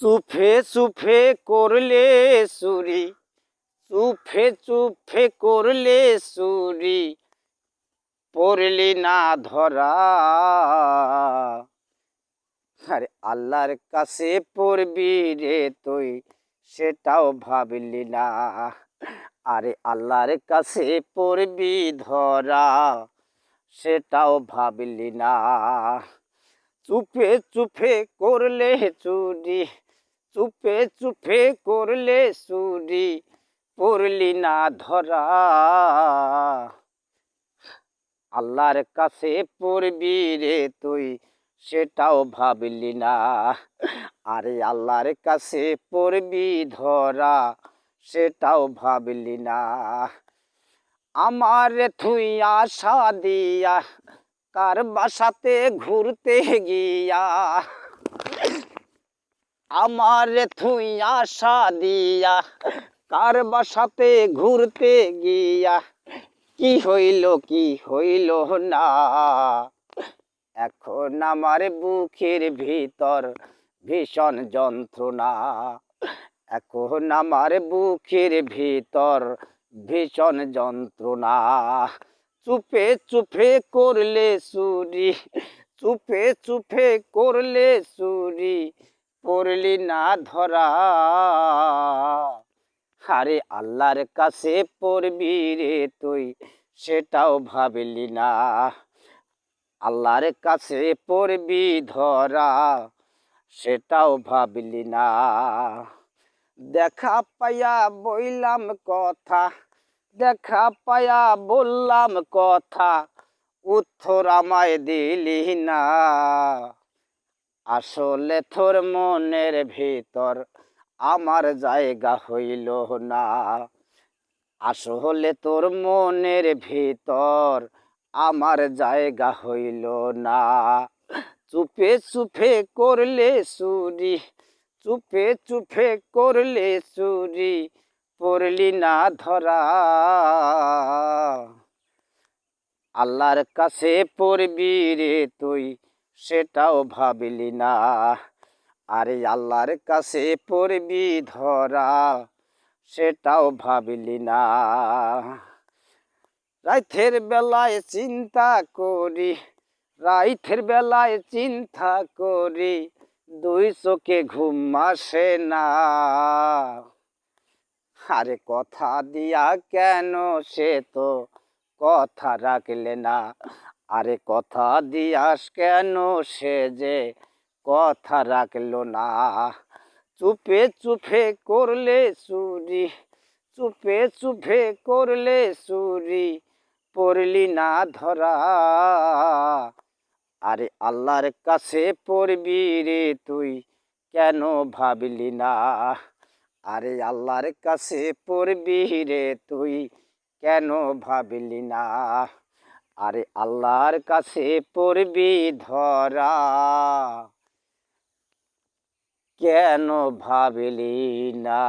চুফে চুফে করলে সুরি চুফে চুফে করলে সুরি পড়লি না ধরা। আরে আল্লাহর কাছে পড়বি রে তুই, সেটাও ভাবলি না। আরে আল্লাহর কাছে পড়বি ধরা, সেটাও ভাবলি না। চুপে চুপে করলে চুরি চুপে চুপে করলে চুরি পড়লি না ধরা। আল্লাহর কাছে পড়বি রে তুই, সেটাও ভাবলি না। আরে আল্লাহর কাছে পড়বি ধরা, সেটাও ভাবলি না। আমার তুই আশা দিয়া, কার বাসাতে ঘুরতে গিয়া আমার তুই আশা দিয়া, কার বাসাতে ঘুরতে গিয়া, কি হইল কি হইল না। এখন আমার বুকের ভিতর ভীষণ যন্ত্রণা, এখন আমার বুকের ভিতর ভীষণ যন্ত্রণা। চুপে চুপে করলে চুরি, চুপে চুপে করলে চুরি পড়লি না ধরা। আরে আল্লাহর কাছে পড়বি রে তুই, সেটাও ভাবলি না। আল্লাহর কাছে পড়বি ধরা, সেটাও ভাবলি না। দেখা পাইয়া বইলাম কথা, দেখা পাইয়া বললাম কথা, উত্তর আমায় দিলি না। আসলে তোর মনের ভিতর আমার জায়গা হইল না। আসলে তোর মনের ভিতর আমার জায়গা হইল না। চুপে চুপে করলে চুরি, চুপে চুপে করলে চুরি পড়লি না ধরা। আল্লাহর কাছে পড়বি রে তুই সেটাও ভাবলি না। আরে আল্লাহর কাছে পড়বি ধরা, সেটাও ভাবলি না। রাইথের বেলায় চিন্তা করি রাইতের বেলায় চিন্তা করি, দুই চোখে ঘুম আসে না। আরে কথা দিয়া কেন সে তো কথা রাখলে না? আরে কথা দিয়াস কেন সে যে কথা রাখল না? চুপে চুপে করলে চুরি, চুপে চুপে করলে চুরি পড়লি না ধরা। আরে আল্লাহর কাছে পড়বি রে তুই, কেন ভাবলি না? আরে আল্লাহর কাছে পড়বি রে তুই, কেন ভাবলি না? আরে আল্লাহর কাছে পড়বি ধরা। কেন ভাবলি না?